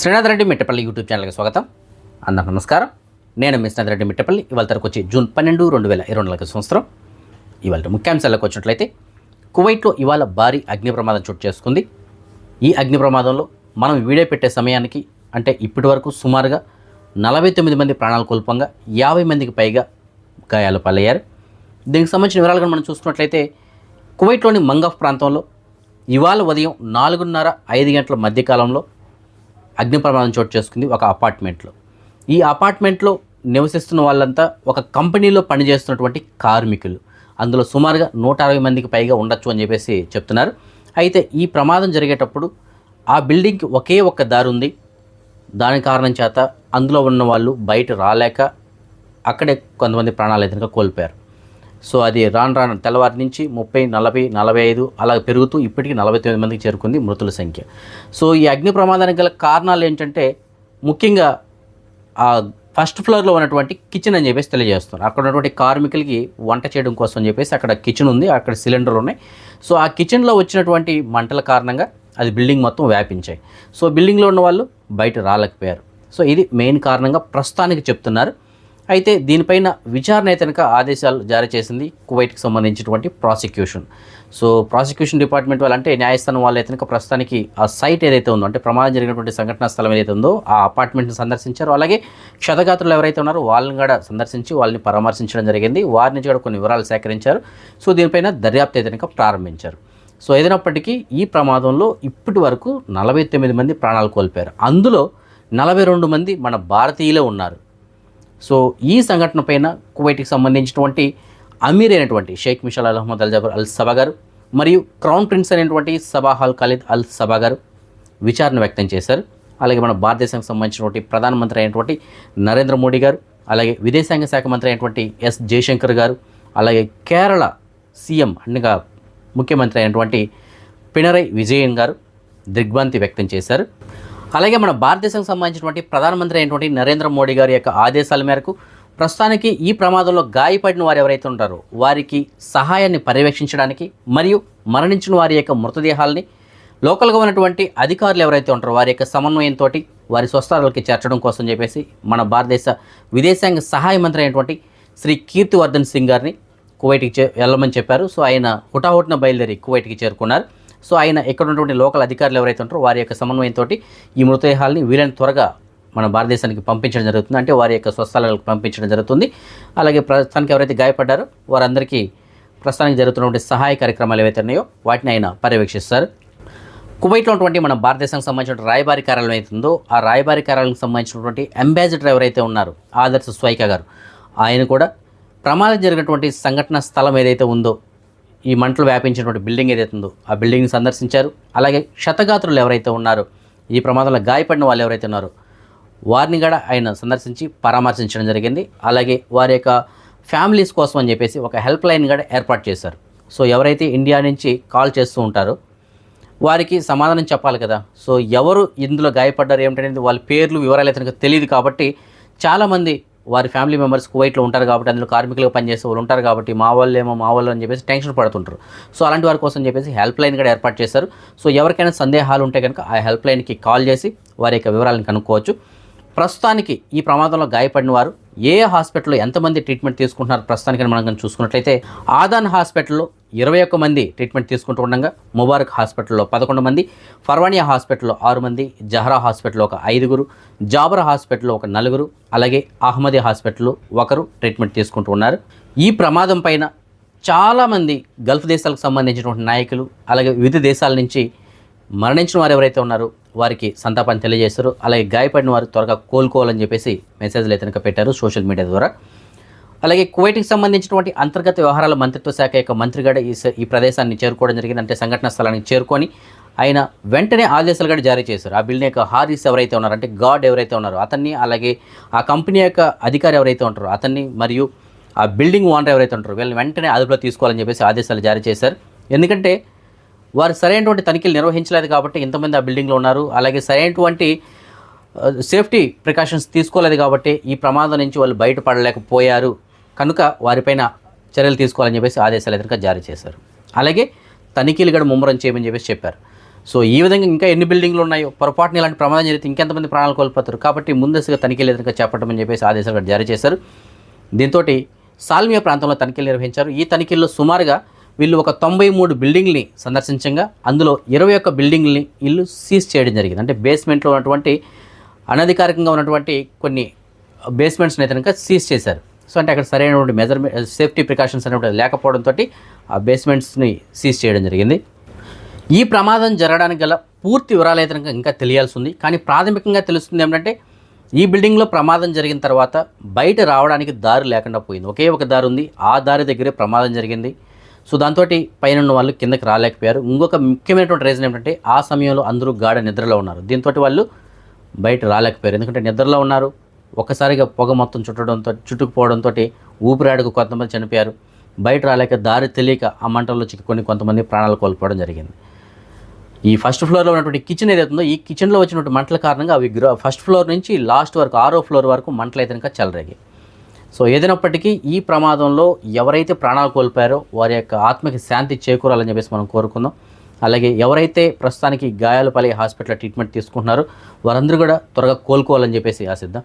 Srinath Reddy Mittapalli YouTube ఛానల్కి స్వాగతం. అందరికి నమస్కారం. నేను మీ శ్రీనాథ్ రెడ్డి మిట్టపల్లి. ఇవాళ తరకు వచ్చి జూన్ పన్నెండు రెండు వేల ఇరవై నాలుగు సంవత్సరం. ఇవాళ ముఖ్యాంశాలకు వచ్చినట్లయితే కువైట్లో ఇవాళ భారీ అగ్ని ప్రమాదం చోటు చేసుకుంది. ఈ అగ్ని ప్రమాదంలో మనం వీడియో పెట్టే సమయానికి అంటే ఇప్పటి వరకు సుమారుగా నలభై తొమ్మిది మంది ప్రాణాలు కోల్పంగా యాభై మందికి పైగా గాయాలు పాలయ్యారు. దీనికి సంబంధించిన వివరాలు మనం చూసుకున్నట్లయితే కువైట్లోని మంగఫ్ ప్రాంతంలో ఇవాళ ఉదయం నాలుగున్నర ఐదు గంటల మధ్యకాలంలో అగ్ని ప్రమాదం చోటు చేసుకుంది ఒక అపార్ట్మెంట్లో. ఈ అపార్ట్మెంట్లో నివసిస్తున్న వాళ్ళంతా ఒక కంపెనీలో పనిచేస్తున్నటువంటి కార్మికులు. అందులో సుమారుగా నూట అరవై మందికి పైగా ఉండొచ్చు అని చెప్పేసి చెప్తున్నారు. అయితే ఈ ప్రమాదం జరిగేటప్పుడు ఆ బిల్డింగ్కి ఒకే ఒక్క దారి ఉంది. దాని కారణం చేత అందులో ఉన్న వాళ్ళు బయట రాలేక అక్కడే కొంతమంది ప్రాణాలు ఎదురుగా కోల్పోయారు. సో అది రాను రాను తెల్లవారి నుంచి ముప్పై నలభై నలభై ఐదు అలా పెరుగుతూ ఇప్పటికీ నలభై తొమ్మిది మందికి చేరుకుంది మృతుల సంఖ్య. సో ఈ అగ్ని ప్రమాదానికి గల కారణాలు ఏంటంటే ముఖ్యంగా ఆ ఫస్ట్ ఫ్లోర్లో ఉన్నటువంటి కిచెన్ అని చెప్పేసి తెలియజేస్తున్నారు. అక్కడ ఉన్నటువంటి కార్మికులకి వంట చేయడం కోసం అని చెప్పేసి అక్కడ కిచెన్ ఉంది అక్కడ సిలిండర్లు ఉన్నాయి. సో ఆ కిచెన్లో వచ్చినటువంటి మంటల కారణంగా అది బిల్డింగ్ మొత్తం వ్యాపించాయి. సో బిల్డింగ్లో ఉన్న వాళ్ళు బయట రాలేకపోయారు. సో ఇది మెయిన్ కారణంగా ప్రస్తుతానికి చెప్తున్నారు. అయితే దీనిపైన విచారణ అయితే కనుక ఆదేశాలు జారీ చేసింది కువైట్కి సంబంధించినటువంటి ప్రాసిక్యూషన్. సో ప్రాసిక్యూషన్ డిపార్ట్మెంట్ వాళ్ళు అంటే న్యాయస్థానం వాళ్ళు అయితే కనుక ప్రస్తుతానికి ఆ సైట్ ఏదైతే ఉందో అంటే ప్రమాదం జరిగినటువంటి సంఘటనా స్థలం ఏదైతే ఉందో ఆ అపార్ట్మెంట్ని సందర్శించారు. అలాగే క్షతగాత్రులు ఎవరైతే ఉన్నారో వాళ్ళని కూడా సందర్శించి వాళ్ళని పరామర్శించడం జరిగింది. వారి నుంచి కూడా కొన్ని వివరాలు సేకరించారు. సో దీనిపైన దర్యాప్తు అయితే కనుక ప్రారంభించారు. సో ఏదైనప్పటికీ ఈ ప్రమాదంలో ఇప్పటి వరకు నలభై తొమ్మిది మంది ప్రాణాలు కోల్పోయారు. అందులో నలభై రెండు మంది మన భారతీయులే ఉన్నారు. సో ఈ సంఘటన పైన కువైట్కి సంబంధించినటువంటి అమీర్ అయినటువంటి Sheikh Mishal Al Ahmad Al Jaber Al Sabah గారు మరియు క్రౌన్ ప్రిన్స్ అయినటువంటి సబాహాల్ అల్ ఖలీద్ అల్ సబా గారు విచారణ వ్యక్తం చేశారు. అలాగే మన భారతదేశానికి సంబంధించినటువంటి ప్రధానమంత్రి అయినటువంటి నరేంద్ర మోడీ గారు అలాగే విదేశాంగ శాఖ మంత్రి అయినటువంటి ఎస్ జయశంకర్ గారు అలాగే కేరళ సీఎం అనగా ముఖ్యమంత్రి అయినటువంటి పినరై విజయన్ గారు దిగ్భ్రాంతి వ్యక్తం చేశారు. అలాగే మన భారతదేశానికి సంబంధించినటువంటి ప్రధానమంత్రి అయినటువంటి నరేంద్ర మోడీ గారి యొక్క ఆదేశాల మేరకు ప్రస్తుతానికి ఈ ప్రమాదంలో గాయపడిన వారు ఎవరైతే ఉంటారో వారికి సహాయాన్ని పర్యవేక్షించడానికి మరియు మరణించిన వారి యొక్క మృతదేహాలని లోకల్గా ఉన్నటువంటి అధికారులు ఎవరైతే ఉంటారో వారి యొక్క సమన్వయంతో వారి స్వస్థలాలకి చేర్చడం కోసం చెప్పేసి మన భారతదేశ విదేశాంగ సహాయ మంత్రి అయినటువంటి శ్రీ కీర్తివర్ధన్ సింగ్ గారిని కువైట్కి చే వెళ్ళమని చెప్పారు. సో ఆయన హుటాహుటిన బయలుదేరి కువైట్కి చేరుకున్నారు. సో ఆయన ఎక్కడ ఉన్నటువంటి లోకల్ అధికారులు ఎవరైతే ఉంటారో వారి యొక్క సమన్వయంతో ఈ మృతదేహాలని వీలైన త్వరగా మన భారతదేశానికి పంపించడం జరుగుతుంది. అంటే వారి యొక్క స్వస్థలాలకు పంపించడం జరుగుతుంది. అలాగే ప్రస్తుతానికి ఎవరైతే గాయపడ్డారో వారందరికీ ప్రస్తుతానికి జరుగుతున్నటువంటి సహాయ కార్యక్రమాలు ఏవైతే ఉన్నాయో వాటిని ఆయన పర్యవేక్షిస్తారు. కువైట్లో ఉన్నటువంటి మన భారతదేశానికి సంబంధించిన రాయబారి కార్యాలయం అవుతుందో ఆ రాయబారి కార్యాలయానికి సంబంధించినటువంటి అంబాసిడర్ ఎవరైతే ఉన్నారు ఆదర్శ స్వైక గారు ఆయన కూడా ప్రమాదం జరిగినటువంటి సంఘటన స్థలం ఏదైతే ఉందో ఈ మంటలు వ్యాపించినటువంటి బిల్డింగ్ ఏదైతే ఉందో ఆ బిల్డింగ్ని సందర్శించారు. అలాగే క్షతగాత్రులు ఎవరైతే ఉన్నారో ఈ ప్రమాదంలో గాయపడిన వాళ్ళు ఎవరైతే ఉన్నారో వారిని కూడా ఆయన సందర్శించి పరామర్శించడం జరిగింది. అలాగే వారి యొక్క ఫ్యామిలీస్ కోసం అని చెప్పేసి ఒక హెల్ప్ లైన్ కూడా ఏర్పాటు చేశారు. సో ఎవరైతే ఇండియా నుంచి కాల్ చేస్తూ ఉంటారో వారికి సమాధానం చెప్పాలి కదా. సో ఎవరు ఇందులో గాయపడ్డారు ఏమిటనేది వాళ్ళ పేర్లు వివరాలు అయితే తెలియదు కాబట్టి చాలామంది వారి ఫ్యామిలీ మెంబర్స్ కువైట్లో ఉంటారు కాబట్టి అందులో కార్మికులుగా పనిచేసే వాళ్ళు ఉంటారు కాబట్టి మా వాళ్ళు ఏమో మా వాళ్ళు అని చెప్పేసి టెన్షన్ పడుతుంటారు. సో అలాంటి వారి కోసం చెప్పేసి హెల్ప్ లైన్ కూడా ఏర్పాటు చేశారు. సో ఎవరికైనా సందేహాలు ఉంటే కనుక ఆ హెల్ప్ లైన్కి కాల్ చేసి వారి యొక్క వివరాలను కనుక్కోవచ్చు. ప్రస్తుతానికి ఈ ప్రమాదంలో గాయపడిన వారు ఏ హాస్పిటల్లో ఎంతమంది ట్రీట్మెంట్ తీసుకుంటున్నారు ప్రస్తుతానికి మనం కనుక చూసుకున్నట్లయితే ఆదాన్ హాస్పిటల్లో ఇరవై ఒక్క మంది ట్రీట్మెంట్ తీసుకుంటూ ఉండగా ముబారక్ హాస్పిటల్లో పదకొండు మంది ఫర్వానియా హాస్పిటల్లో ఆరు మంది జహరా హాస్పిటల్లో ఒక ఐదుగురు జాబరా హాస్పిటల్లో ఒక నలుగురు అలాగే అహ్మదీ హాస్పిటల్లో ఒకరు ట్రీట్మెంట్ తీసుకుంటూ ఉన్నారు. ఈ ప్రమాదం పైన చాలామంది గల్ఫ్ దేశాలకు సంబంధించినటువంటి నాయకులు అలాగే వివిధ దేశాల నుంచి మరణించిన వారు ఎవరైతే ఉన్నారో వారికి సంతాపాన్ని తెలియజేస్తారు అలాగే గాయపడిన వారు త్వరగా కోలుకోవాలని చెప్పేసి మెసేజ్లు అయితే కనుక పెట్టారు సోషల్ మీడియా ద్వారా. అలాగే కువైట్కి సంబంధించినటువంటి అంతర్గత వ్యవహారాల మంత్రిత్వ శాఖ యొక్క మంత్రి కూడా ఈ ఈ ప్రదేశాన్ని చేరుకోవడం జరిగింది. అంటే సంఘటన స్థలానికి చేరుకొని ఆయన వెంటనే ఆదేశాలు కూడా జారీ చేశారు. ఆ బిల్డింగ్ యొక్క హారీస్ ఎవరైతే ఉన్నారో అంటే గాడ్ ఎవరైతే ఉన్నారో అతన్ని అలాగే ఆ కంపెనీ యొక్క అధికారి ఎవరైతే ఉంటారో అతన్ని మరియు ఆ బిల్డింగ్ ఓనర్ ఎవరైతే ఉంటారో వీళ్ళని వెంటనే అదుపులో తీసుకోవాలని చెప్పేసి ఆదేశాలు జారీ చేశారు. ఎందుకంటే వారు సరైనటువంటి తనిఖీలు నిర్వహించలేదు కాబట్టి ఇంతమంది ఆ బిల్డింగ్లో ఉన్నారు. అలాగే సరైనటువంటి సేఫ్టీ ప్రికాషన్స్ తీసుకోలేదు కాబట్టి ఈ ప్రమాదం నుంచి వాళ్ళు బయటపడలేకపోయారు. కనుక వారిపైన చర్యలు తీసుకోవాలని చెప్పేసి ఆదేశాలు ఎదురుగా జారీ చేశారు. అలాగే తనిఖీలు కూడా ముమ్మరం చేయమని చెప్పేసి చెప్పారు. సో ఈ విధంగా ఇంకా ఎన్ని బిల్డింగ్లు ఉన్నాయో పొరపాటున ఇలాంటి ప్రమాదం జరిగితే ఇంకెంతమంది ప్రాణాలు కోల్పోతారు కాబట్టి ముందస్తుగా తనిఖీలు ఎదురుగా చేపట్టమని చెప్పేసి ఆదేశాలు కూడా జారీ చేశారు. దీంతో సాల్మియా ప్రాంతంలో తనిఖీలు నిర్వహించారు. ఈ తనిఖీల్లో సుమారుగా వీళ్ళు ఒక తొంభై మూడు బిల్డింగ్ని సందర్శించగా అందులో ఇరవై ఒక్క బిల్డింగ్ని ఇల్లు సీజ్ చేయడం జరిగింది. అంటే బేస్మెంట్లో ఉన్నటువంటి అనధికారికంగా ఉన్నటువంటి కొన్ని బేస్మెంట్స్ని అయితే కనుక సీజ్ చేశారు. సో అంటే అక్కడ సరైనటువంటి మెజర్మెంట్ సేఫ్టీ ప్రికాషన్స్ అనేవి లేకపోవడంతో ఆ బేస్మెంట్స్ని సీజ్ చేయడం జరిగింది. ఈ ప్రమాదం జరగడానికి గల పూర్తి వివరాలు అయితే ఇంకా తెలియాల్సి ఉంది. కానీ ప్రాథమికంగా తెలుస్తుంది ఏమిటంటే ఈ బిల్డింగ్లో ప్రమాదం జరిగిన తర్వాత బయట రావడానికి దారి లేకుండా పోయింది. ఒకే ఒక దారి ఉంది. ఆ దారి దగ్గరే ప్రమాదం జరిగింది. సో దాంతో పైన ఉన్న వాళ్ళు కిందకి రాలేకపోయారు. ఇంకొక ముఖ్యమైనటువంటి రీజన్ ఏంటంటే ఆ సమయంలో అందరూ గాఢ నిద్రలో ఉన్నారు. దీంతో వాళ్ళు బయట రాలేకపోయారు. ఎందుకంటే నిద్రలో ఉన్నారు. ఒక్కసారిగా పొగ మొత్తం చుట్టడంతో చుట్టుకుపోవడంతో ఊపిరాడకు కొంతమంది చనిపోయారు. బయట రాలేక దారి తెలియక ఆ మంటల్లో చిక్కుకొని కొంతమంది ప్రాణాలు కోల్పోవడం జరిగింది. ఈ ఫస్ట్ ఫ్లోర్లో ఉన్నటువంటి కిచెన్ ఏదైతే ఉందో ఈ కిచెన్లో వచ్చినటువంటి మంటల కారణంగా అవి ఫస్ట్ ఫ్లోర్ నుంచి లాస్ట్ వరకు ఆరో ఫ్లోర్ వరకు మంటలు అయితే కనుక చెలరేగాయి. సో ఏదైనప్పటికీ ఈ ప్రమాదంలో ఎవరైతే ప్రాణాలు కోల్పోయారో వారి యొక్క ఆత్మకి శాంతి చేకూరాలని చెప్పేసి మనం కోరుకుందాం. అలాగే ఎవరైతే ప్రస్తుతానికి గాయాలపల్లి హాస్పిటల్ ట్రీట్మెంట్ తీసుకుంటున్నారో వారందరూ కూడా త్వరగా కోలుకోవాలని చెప్పేసి ఆశిద్దాం.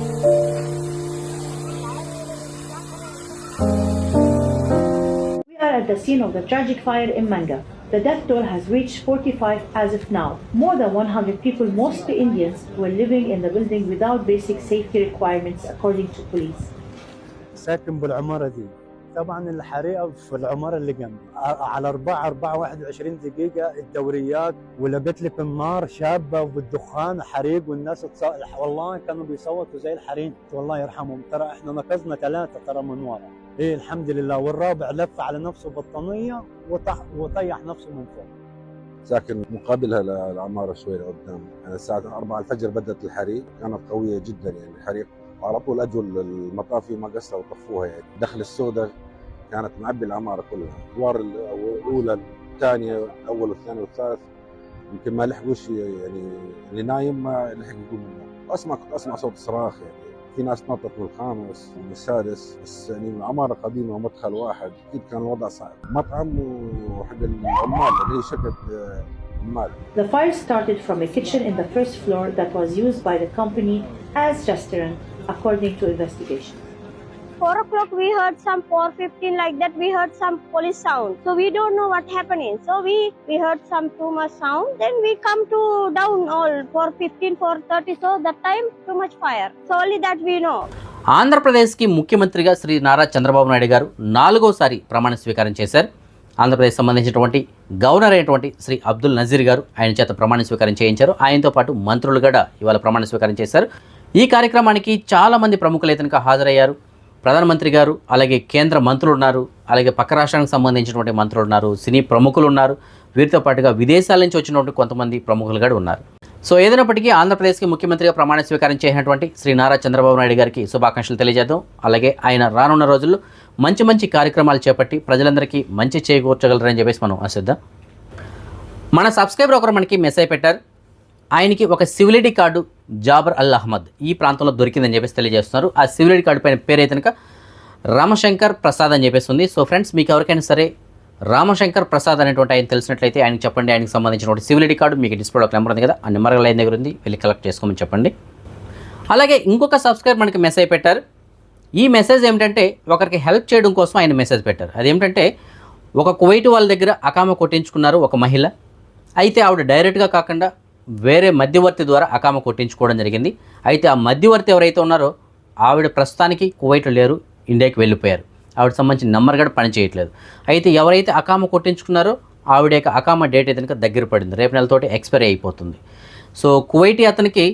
the scene of the tragic fire in Manga. The death toll has reached 45 as of now. More than 100 people, mostly Indians, were living in the building without basic safety requirements, according to police. ساكن بالعمارة دي طبعا الحريقة في العمارة اللي جنبي ع- على 4 4 21 دقيقة الدوريات ولقيت لك النار شابة والدخان حريق والناس تص... والله كانوا بيصوتوا زي الحريم والله يرحمهم ترى احنا نقصنا ثلاثة ترى من ورا إيه الحمد لله. والرابع لف على نفسه بطانية وطح... وطيح نفسه من فوق. ساكن مقابلها للعمارة شوي لقدام. يعني الساعة 4 الفجر بدأت الحريق. كانت قوية جدا يعني الحريق وعلى طول أجوا المطافي ما قصروا وطفوها يعني. دخل السوداء كانت معبي العمارة كلها. الادوار الأولى الثانية الأول والثاني والثالث. يمكن ما لحقوش يعني اللي نايم ما لحق يقوم من النوم اسمع كنت أسمع صوت صراخ يعني. في ناس نطت من الخامس من السادس بس يعني العمارة قديمة ومدخل واحد أكيد كان الوضع صعب مطعم وحق العمال اللي هي شركة آه، عمال The fire started from a kitchen in the first floor that was used by the company as restaurant, according to investigation. 4 o'clock we heard some 4:15 like that. We heard some police sound. So we don't know what happening. So we we heard some too much sound. Then we come to down all 4:15, 4:30. So that time too much fire. So only that we know. ఆంధ్రప్రదేశ్కి ముఖ్యమంత్రిగా శ్రీ నారా చంద్రబాబు నాయుడు గారు నాలుగోసారి ప్రమాణ స్వీకారం చేశారు ఆంధ్రప్రదేశ్ సంబంధించినటువంటి governor అయినటువంటి శ్రీ అబ్దుల్ నజీర్ గారు ఆయన చేత ప్రమాణ స్వీకారం చేయించారు ఆయనతో పాటు మంత్రులు కూడా ఇవాళ ప్రమాణ స్వీకారం చేశారు ఈ కార్యక్రమానికి చాలామంది ప్రముఖులు అయితే హాజరయ్యారు ప్రధానమంత్రి గారు అలాగే కేంద్ర మంత్రులు ఉన్నారు అలాగే పక్క రాష్ట్రానికి సంబంధించినటువంటి మంత్రులు ఉన్నారు సినీ ప్రముఖులు ఉన్నారు. వీరితో పాటుగా విదేశాల నుంచి వచ్చినటువంటి కొంతమంది ప్రముఖులు కూడా ఉన్నారు. సో ఏదైనప్పటికీ ఆంధ్రప్రదేశ్కి ముఖ్యమంత్రిగా ప్రమాణ స్వీకారం చేసినటువంటి శ్రీ నారా చంద్రబాబు నాయుడు గారికి శుభాకాంక్షలు తెలియజేద్దాం. అలాగే ఆయన రానున్న రోజుల్లో మంచి మంచి కార్యక్రమాలు చేపట్టి ప్రజలందరికీ మంచి చేకూర్చగలరని చెప్పేసి మనం ఆశిద్దాం. మన సబ్స్క్రైబర్ ఒకరు మనకి మెసేజ్ పెట్టారు. ఆయనకి ఒక civility card Jaber Al Ahmad ఈ ప్రాంతంలో దొరికిందని చెప్పేసి తెలియజేస్తున్నారు. ఆ సివిలిటీ కార్డు పైన పేరు అయితే కనుక రామశంకర్ ప్రసాద్ అని చెప్పేసి ఉంది. సో ఫ్రెండ్స్ మీకు ఎవరికైనా సరే రామశంకర్ ప్రసాద్ అనేటువంటి ఆయన తెలిసినట్లయితే ఆయనకి చెప్పండి. ఆయనకి సంబంధించినటువంటి సివిలిటీ కార్డు మీకు డిస్ప్లే ఒక నెంబర్ ఉంది కదా ఆ నెంబర్ లైన్ దగ్గర ఉంది. వెళ్ళి కలెక్ట్ చేసుకోమని చెప్పండి. అలాగే ఇంకొక సబ్స్క్రైబ్ మనకి మెసేజ్ పెట్టారు. ఈ మెసేజ్ ఏమిటంటే ఒకరికి హెల్ప్ చేయడం కోసం ఆయన మెసేజ్ పెట్టారు. అదేమిటంటే ఒక కువైట్ వాళ్ళ దగ్గర అకామ కొట్టించుకున్నారు ఒక మహిళ. అయితే ఆవిడ డైరెక్ట్గా కాకుండా వేరే మధ్యవర్తి ద్వారా అకామ కొట్టించుకోవడం జరిగింది. అయితే ఆ మధ్యవర్తి ఎవరైతే ఉన్నారో ఆవిడ ప్రస్తుతానికి కువైట్లో లేరు ఇండియాకి వెళ్ళిపోయారు. ఆవిడ సంబంధించిన నెంబర్ కూడా పనిచేయట్లేదు. అయితే ఎవరైతే అకామ కొట్టించుకున్నారో ఆవిడ యొక్క అకామ డేట్ అయితే కనుక దగ్గర పడింది. రేపు నెలతోటి ఎక్స్పైరీ అయిపోతుంది. సో కువైటీ అతనికి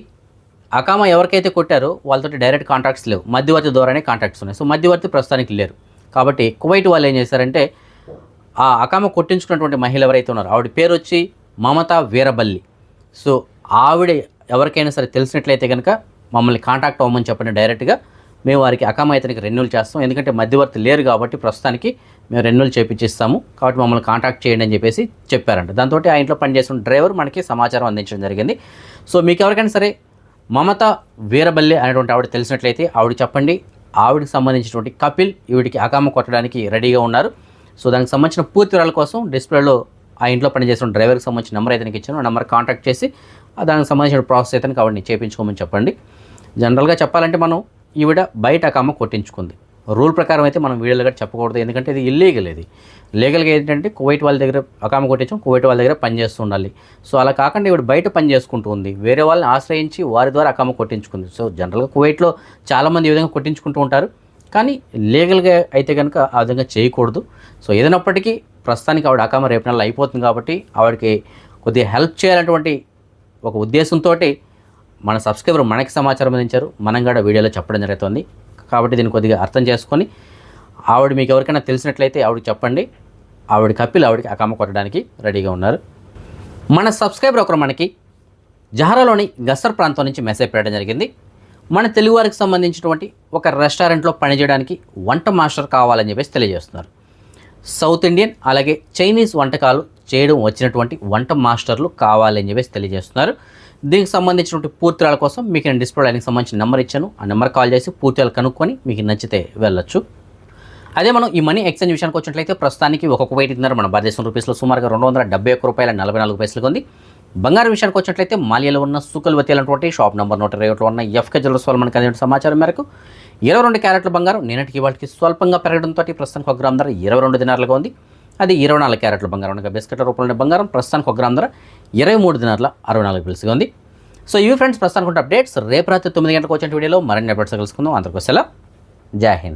అకామ ఎవరికైతే కొట్టారో వాళ్ళతో డైరెక్ట్ కాంట్రాక్ట్స్ లేవు. మధ్యవర్తి ద్వారానే కాంట్రాక్ట్స్ ఉన్నాయి. సో మధ్యవర్తి ప్రస్తుతానికి లేరు. కాబట్టి కువైట్ వాళ్ళు ఏం చేశారంటే ఆ అకామ కొట్టించుకున్నటువంటి మహిళ ఎవరైతే ఉన్నారో ఆవిడ పేరు వచ్చి మమతా వీరబల్లి. సో ఆవిడ ఎవరికైనా సరే తెలిసినట్లయితే కనుక మమ్మల్ని కాంటాక్ట్ అవ్వమని చెప్పండి డైరెక్ట్గా. మేము వారికి అకామా ఇతనికి రెన్యూల్ చేస్తాం. ఎందుకంటే మధ్యవర్తి లేరు కాబట్టి ప్రస్తుతానికి మేము రెన్యూల్ చేపించిస్తాము కాబట్టి మమ్మల్ని కాంటాక్ట్ చేయండి అని చెప్పేసి చెప్పారంట. దాంతో ఆ ఇంట్లో పనిచేస్తున్న డ్రైవర్ మనకి సమాచారం అందించడం జరిగింది. సో మీకు ఎవరికైనా సరే మమత వీరబల్లి అనేటువంటి ఆవిడ తెలిసినట్లయితే ఆవిడ చెప్పండి. ఆవిడకి సంబంధించినటువంటి కపిల్ ఈవిడికి అకామ కొట్టడానికి రెడీగా ఉన్నారు. సో దానికి సంబంధించిన పూర్తి వివరాల కోసం డిస్ప్లేలో ఆ ఇంట్లో పనిచేసిన డ్రైవర్కి సంబంధించిన నెంబర్ అయితే ఇచ్చాను. ఆ నెంబర్ కాంటాక్ట్ చేసి దానికి సంబంధించిన ప్రాసెస్ అయితే ఆవిడని చేయించుకోమని చెప్పండి. జనరల్గా చెప్పాలంటే మనం ఈవిడ బయట అకామ కొట్టించుకుంది. రూల్ ప్రకారం అయితే మనం వీడియోలుగా చెప్పకూడదు. ఎందుకంటే ఇది ఇల్లీగల్ ఇది. లీగల్గా ఏంటంటే కువైట్ వాళ్ళ దగ్గర అకామ కొట్టించాం కువైట్ వాళ్ళ దగ్గర పనిచేస్తూ ఉండాలి. సో అలా కాకుండా ఇవిడ బయట పని చేసుకుంటూ ఉంది. వేరే వాళ్ళని ఆశ్రయించి వారి ద్వారా అకామ కొట్టించుకుంది. సో జనరల్గా కువైట్లో చాలామంది ఈ విధంగా కొట్టించుకుంటూ ఉంటారు. కానీ లీగల్గా అయితే కనుక ఆ విధంగా చేయకూడదు. సో ఏదైనప్పటికీ ప్రస్తుతానికి ఆవిడ అకామ రేపు నెలలో అయిపోతుంది కాబట్టి ఆవిడకి కొద్దిగా హెల్ప్ చేయాలన్నటువంటి ఒక ఉద్దేశంతో మన సబ్స్క్రైబర్ మనకి సమాచారం అందించారు. మనం కూడా వీడియోలో చెప్పడం జరుగుతుంది. కాబట్టి దీన్ని కొద్దిగా అర్థం చేసుకొని ఆవిడ మీకు ఎవరికైనా తెలిసినట్లయితే ఆవిడకి చెప్పండి. ఆవిడ కప్పిల్ ఆవిడకి అకామ కొట్టడానికి రెడీగా ఉన్నారు. మన సబ్స్క్రైబర్ ఒకరు మనకి జహరాలోని గసర్ ప్రాంతం నుంచి మెసేజ్ పెట్టడం జరిగింది. మన తెలుగు వారికి సంబంధించినటువంటి ఒక రెస్టారెంట్లో పనిచేయడానికి వంట మాస్టర్ కావాలని చెప్పేసి తెలియజేస్తున్నారు. సౌత్ ఇండియన్ అలాగే చైనీస్ వంటకాలు చేయడం వచ్చినటువంటి వంట మాస్టర్లు కావాలని చెప్పేసి తెలియజేస్తున్నారు. దీనికి సంబంధించినటువంటి పూర్తిరాల కోసం మీకు నేను డిస్ప్లే దానికి సంబంధించిన నెంబర్ ఇచ్చాను. ఆ నెంబర్ కాల్ చేసి పూర్తిరాలు కనుక్కొని మీకు నచ్చితే వెళ్ళొచ్చు. అదే మనం ఈ మనీ ఎక్స్చేంజ్ విషయానికి వచ్చినట్లయితే ప్రస్తుతానికి ఒక్కొక్క వెయిట్ ఇద్దరు మన భారతదేశం రూపీస్లో సుమారుగా రెండు వందల డెబ్బై ఒక్క రూపాయల నలభై నాలుగు పైసలకు ఉంది. బంగారం విషయానికి వచ్చినట్లయితే మాలియాలో ఉన్న సుకల్వతి అనేటువంటి షాప్ నెంబర్ నూట ఇరవై ఒకటిలో ఉన్న ఎఫ్కే జ్యువెల్స్ వాళ్ళు మనకు అందిన సమాచారం మేరకు ఇరవై రెండు క్యారెట్ల బంగారం నిన్నటికి వాళ్ళకి స్వల్పంగా పెరగడంతో ప్రస్తుతానికి ఒక గ్రామ్ ధర ఇరవై రెండు దినారులుగా ఉంది. అది ఇరవై నాలుగు క్యారెట్ల బంగారం అనగా బిస్కెట్ల రూపంలో బంగారం ప్రస్తుతానికి ఒక గ్రామ్ ధర ఇరవై మూడు దినాల అరవై నాలుగు పిలుసుగా ఉంది. సో ఇవి ఫ్రెండ్స్ ప్రస్తుతానికి అప్డేట్స్. రేపు రాత్రి తొమ్మిది గంటలకు వచ్చిన వీడియోలో మరిన్ని అప్డేట్స్ కలుసుకుందాం అందరికీ సెలవు. జై హింద్.